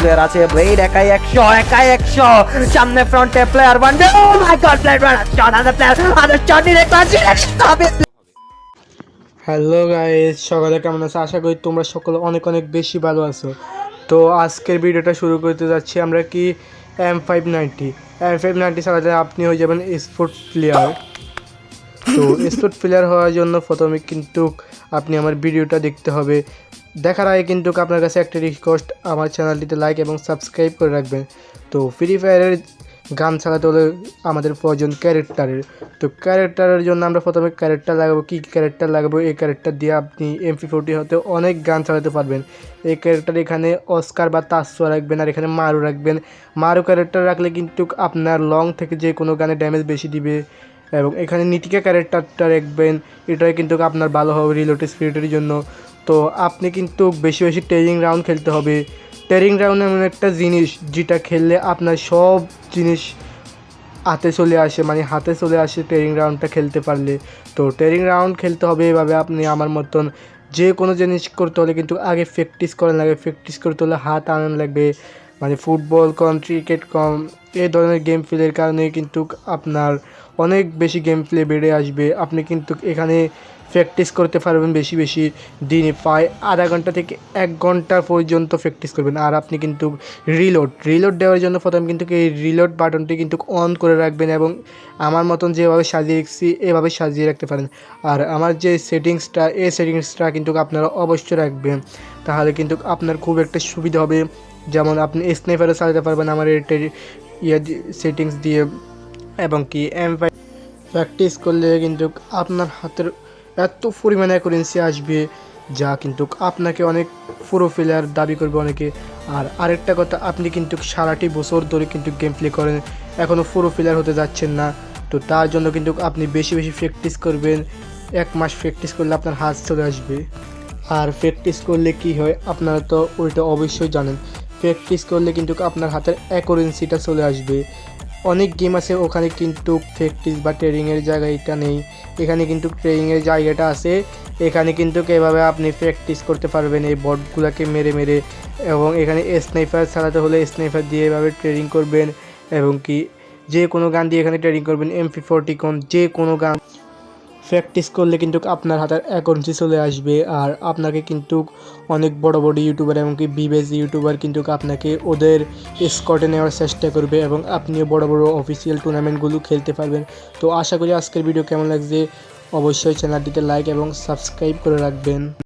Player আছে blade একাই একশো একাই একশো। সামনে ফ্রন্টে player one oh my God player one other player other shot pass তবে হ্যালো গাইস সকালে কেমন আছো? আশা করি তোমরা সকলে অনেক অনেক বেশি ভালো আছো। তো আজকের ভিডিওটা শুরু করতে যাচ্ছি আমরা কি? M five ninety M five ninety চালাতে আপনি হয়ে যাবেন স্পোর্ট প্লেয়ার তো স্পোর্ট প্লেয়ার হওয়ার জন্য প্রথমে কিন্তু আপনি আমার ভিডিওটা দেখতে হবে। দেখার আগে কিন্তু আপনার কাছে একটা রিকোয়েস্ট আমার চ্যানেলটিতে লাইক এবং সাবস্ক্রাইব করে রাখবেন। তো ফ্রি ফায়ারের গান চালাতে হলে আমাদের প্রয়োজন ক্যারেক্টারের। তো ক্যারেক্টারের জন্য আমরা প্রথমে ক্যারেক্টার লাগাবো, কী ক্যারেক্টার লাগাবো? এই ক্যারেক্টার দিয়ে আপনি এমপি ফোরটি হতে অনেক গান চালাতে পারবেন। এই ক্যারেক্টার এখানে অস্কার বা তাসুয়া রাখবেন আর এখানে মারু রাখবেন। মারু ক্যারেক্টার রাখলে কিন্তু আপনার লং থেকে যে কোনো গানে ড্যামেজ বেশি দিবে এবং এখানে নিটিকা ক্যারেক্টারটা রাখবেন। এটাই কিন্তু আপনার ভালো হবে রিলোটেড স্পিরিটের জন্য। তো আপনি কিন্তু বেশি বেশি ট্রেনিং রাউন্ড খেলতে হবে। ট্রেনিং রাউন্ড এমন একটা জিনিস যেটা খেললে আপনার সব জিনিস হাতে চলে আসে মানে হাতে চলে আসে ট্রেনিং রাউন্ডটা খেলতে পারলে। তো ট্রেনিং রাউন্ড খেলতে হবে এভাবে আপনি আমার মতন যে কোনো জিনিস করতে হলে কিন্তু আগে প্র্যাকটিস করেন লাগে। প্র্যাকটিস করতে হলে হাত আনান লাগবে। মানে ফুটবল কম ক্রিকেট কম এই ধরনের গেম প্লের কারণে কিন্তু আপনার অনেক বেশি গেম প্লে বেড়ে আসবে। আপনি কিন্তু এখানে প্র্যাকটিস করতে পারবেন বেশি বেশি দিনে প্রায় আধা ঘণ্টা থেকে এক ঘণ্টা পর্যন্ত প্র্যাকটিস করবেন। আর আপনি কিন্তু রিলোড রিলোড দেওয়ার জন্য প্রথমে কিন্তু এই রিলোড বাটনটি কিন্তু অন করে রাখবেন এবং আমার মতন যেভাবে সাজিয়ে রেখেছি, এভাবে সাজিয়ে রাখতে পারেন। আর আমার যে সেটিংসটা, এই সেটিংসটা কিন্তু আপনারা অবশ্যই রাখবেন। তাহলে কিন্তু আপনার খুব একটা সুবিধা হবে। যেমন আপনি স্নাইপারও চালাতে পারবেন আমার এটা ইয়ে সেটিংস দিয়ে এবং কি এম প্র্যাকটিস করলে কিন্তু আপনার হাতের এত পরিমাণে কারেন্সি আসবে, যা কিন্তু আপনাকে অনেক পুরো প্লেয়ার দাবি করবে অনেকে। আর আরেকটা কথা, আপনি কিন্তু সারাটি বছর ধরে কিন্তু গেম প্লে করেন এখনও পুরো প্লেয়ার হতে যাচ্ছেন না। তো তার জন্য কিন্তু আপনি বেশি বেশি প্র্যাকটিস করবেন, এক মাস প্র্যাকটিস করলে আপনার হাত চলে আসবে। আর প্র্যাকটিস করলে কি হয়, আপনারা তো ওইটা অবশ্যই জানেন। প্র্যাকটিস করলে কিন্তু আপনার হাতের অ্যাকুরেন্সিটা চলে আসবে। অনেক গেম আছে, ওখানে কিন্তু প্র্যাকটিস বা ট্রেনিংয়ের জায়গা এটা নেই। এখানে কিন্তু ট্রেনিংয়ের জায়গাটা আছে। এখানে কিন্তু এভাবে আপনি প্র্যাকটিস করতে পারবেন এই বটগুলোকে মেরে মেরে। এবং এখানে স্নাইফার চালাতে হলে স্নাইফার দিয়ে এভাবে ট্রেনিং করবেন। এবং কি, যে কোনো গান দিয়ে এখানে ট্রেনিং করবেন এমপি ফোরটি কন যে কোনো গান। প্র্যাকটিস করলে কিন্তু আপনার হাতের অ্যাকাউন্টসি চলে আসবে। আর আপনাকে কিন্তু অনেক বড় বড় ইউটিউবার এমনকি বিবেজ ইউটিউবার কিন্তু আপনাকে ওদের স্কটে নেওয়ার চেষ্টা করবে এবং আপনিও বড় বড় অফিসিয়াল টুর্নামেন্টগুলো খেলতে পারবেন। তো আশা করি আজকের ভিডিও কেমন লাগছে? অবশ্যই চ্যানেলটিতে লাইক এবং সাবস্ক্রাইব করে রাখবেন।